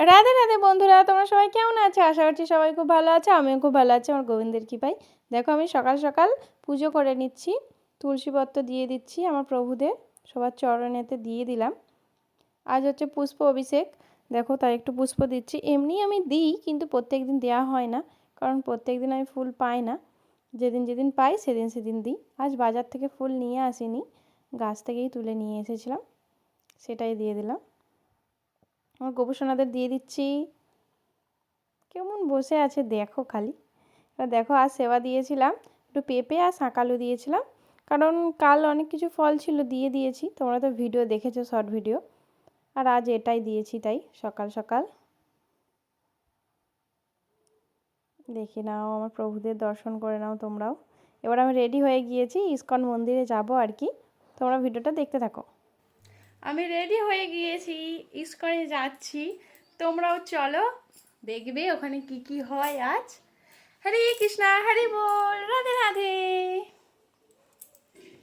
রাধে রাধে বন্ধুরা, তোমরা সবাই কেমন আছো? আশা করছি সবাই খুব ভালো আছে, আমিও খুব ভালো আছি, আমার গোবিন্দের কৃপায়। দেখো, আমি সকাল সকাল পুজো করে নিচ্ছি তুলসীপত্র দিয়ে দিচ্ছি আমার প্রভুদের, সবার চরণেতে দিয়ে দিলাম। আজ হচ্ছে পুষ্প অভিষেক, দেখো তাই একটু পুষ্প দিচ্ছি। এমনি আমি দিই, কিন্তু প্রত্যেক দিন দেওয়া হয় না, কারণ প্রত্যেক দিন আমি ফুল পাই না। যেদিন যেদিন পাই, সেদিন সেদিন দিই। আজ বাজার থেকে ফুল নিয়ে আসিনি, গাছ থেকেই তুলে নিয়ে এসেছিলাম, সেটাই দিয়ে দিলাম। আমার গোপুসোনাদের দিয়ে দিচ্ছি। কেমন বসে আছে দেখো খালি। এবার দেখো আর সেবা দিয়েছিলাম, একটু পেঁপে আর শাঁকালু দিয়েছিলাম। কারণ কাল অনেক কিছু ফল ছিল, দিয়ে দিয়েছি। তোমরা তো ভিডিও দেখেছ, শর্ট ভিডিও। আর আজ এটাই দিয়েছি তাই, সকাল সকাল। দেখে নাও, আমার প্রভুদের দর্শন করে নাও তোমরাও। এবার আমি রেডি হয়ে গিয়েছি, ইস্কন মন্দিরে যাব আর কি। তোমরা ভিডিওটা দেখতে থাকো। আমি রেডি হয়ে গিয়েছি, ইস্কনে যাচ্ছি। তোমরাও চলো, দেখবে ওখানে কি কি হয় আজ। হরে কৃষ্ণা, হরে বল, রাধে রাধে।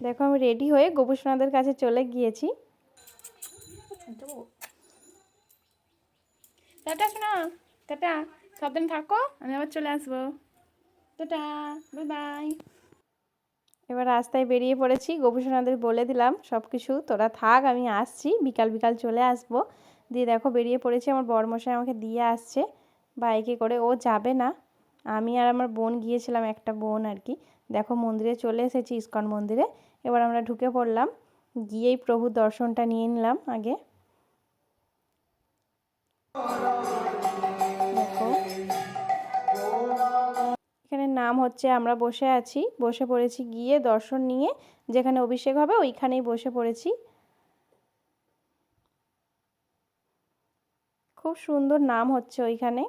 দেখো, আমি রেডি হয়ে গোপুসোনাদের কাছে চলে গিয়েছি। টাটা শোনা টাটা। সাবধান থাকো, আমি আবার চলে আসব। টাটা বাই বাই এবার রাস্তায় বেরিয়ে পড়েছি। গোপুসোনাদের বলে দিলাম সব কিছু তোরা থাক, আমি আসছি। বিকাল বিকাল চলে আসব। দিয়ে দেখো, বেরিয়ে পড়েছি। আমার বরমশাই আমাকে দিয়ে আসছে। বাইকে করে ও যাবে না। আমি আর আমার বোন গিয়েছিলাম, একটা বোন আর কি। দেখো, মন্দিরে চলে এসেছি, ইস্কন মন্দিরে। এবার আমরা ঢুকে পড়লাম। গিয়েই প্রভুর দর্শনটা নিয়ে নিলাম আগে। নাম হচ্ছে আমরা বসে আছি। বসে পড়েছি গিয়ে দর্শন নিয়ে। যেখানে অভিষেক হবে ওইখানেই বসে পড়েছি। খুব সুন্দর নাম হচ্ছে ওইখানে।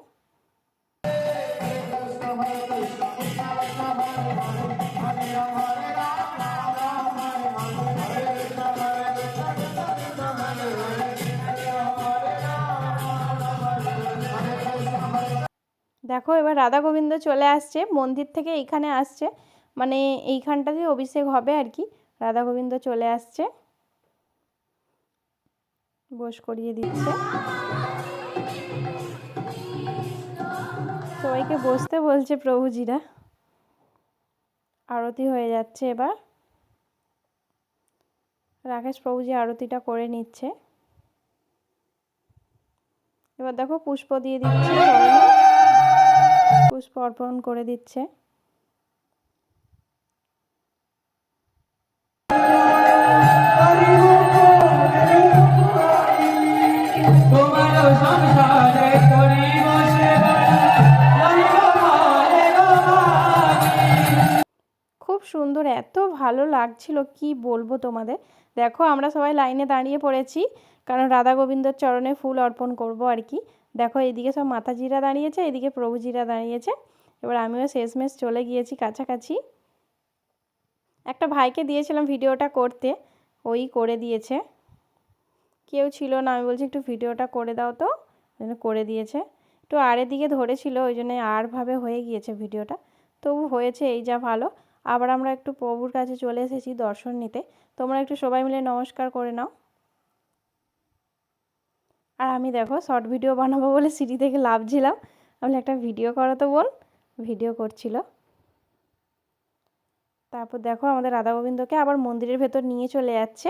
দেখো এবার রাধা গোবিন্দ চলে আসছে, মন্দির থেকে এইখানে আসছে। মানে এইখানটাতে অভিষেক হবে আর কি। রাধা গোবিন্দ চলে আসছে। বস করিয়ে দিচ্ছে। সবাইকে বসতে বলছে প্রভুজিরা। আরতি হয়ে যাচ্ছে এবার। রাকেশ প্রভুজি আরতিটা করে নিচ্ছে। এবার দেখো পুষ্প দিয়ে দিচ্ছে। পুষ্প অর্পণ করে দিচ্ছে। সুন্দর, এত ভালো লাগছিল, কি বলব তোমাদের? দেখো, আমরা সবাই লাইনে দাঁড়িয়ে পড়েছি, কারণ রাধা গোবিন্দর চরণে ফুল অর্পণ করব আর কি। দেখো এদিকে সব মাতাজিরা দাঁড়িয়েছে এদিকে প্রভুজিরা দাঁড়িয়েছে। এবার আমিও শেষমেশ চলে গিয়েছি কাছাকাছি। একটা ভাইকে দিয়েছিলাম ভিডিওটা করতে, ওই করে দিয়েছে। কেউ ছিল না, আমি বলছি একটু ভিডিওটা করে দাও তো জন্য করে দিয়েছে। একটু আড়ের দিকে ধরেছিল, ওই জন্য আরভাবে হয়ে গিয়েছে ভিডিওটা। তবু হয়েছে এই যা ভালো। আবার আমরা একটু প্রভুর কাছে চলে এসেছি দর্শন নিতে। তোমরা একটু সবাই মিলে নমস্কার করে নাও। আর আমি দেখো শর্ট ভিডিও বানাবো বলে সিঁড়ি থেকে লাভছিলাম আমি একটা ভিডিও করো তো বোন। ভিডিও করছিল। তারপর দেখো আমাদের রাধা গোবিন্দকে আবার মন্দিরের ভেতর নিয়ে চলে যাচ্ছে।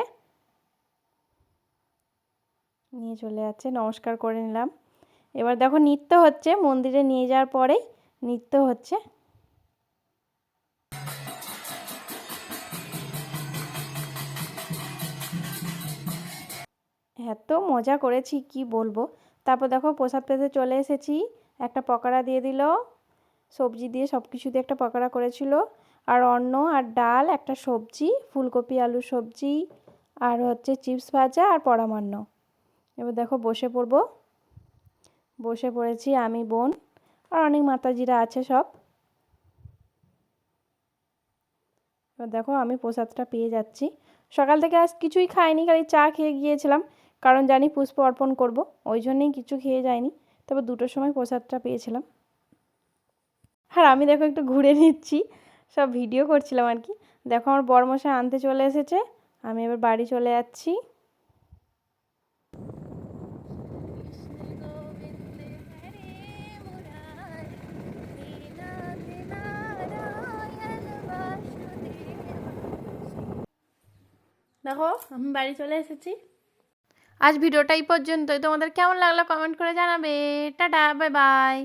নিয়ে চলে যাচ্ছে, নমস্কার করে নিলাম। এবার দেখো নৃত্য হচ্ছে, মন্দিরে নিয়ে যাওয়ার পরেই নৃত্য হচ্ছে। এত মজা করেছি, কি বলব? তারপর দেখো প্রসাদ পেতে চলে এসেছি, একটা পকোড়া দিয়ে দিল, সবজি দিয়ে সব কিছু দিয়ে একটা পকোড়া করেছিল, আর অন্ন আর ডাল, একটা সবজি, ফুলকপি আলু সবজি, আর হচ্ছে চিপস ভাজা আর পরামান্ন এবার দেখো বসে পড়ব, বসে পড়েছি আমি, বোন, আর অনেক মাতাজিরা আছে সব। এবার দেখো আমি প্রসাদটা পেয়ে যাচ্ছি। সকাল থেকে আজ কিছুই খাইনি, খালি চা খেয়ে গিয়েছিলাম। কারণ জানি পুষ্প অর্পণ করব, ওই জন্যেই কিছু খেয়ে যায়নি তবে দুটোর সময় প্রসাদটা পেয়েছিলাম। আর আমি দেখো একটু ঘুরে নিচ্ছি, সব ভিডিও করছিলাম আর কি। দেখো আমার বরমশাই আনতে চলে এসেছে, আমি এবার বাড়ি চলে যাচ্ছি। দেখো, আমি বাড়ি চলে এসেছি। আজ ভিডিওটা এই পর্যন্তই। তোমাদের কেমন লাগল কমেন্ট করে জানাবে। Tata bye bye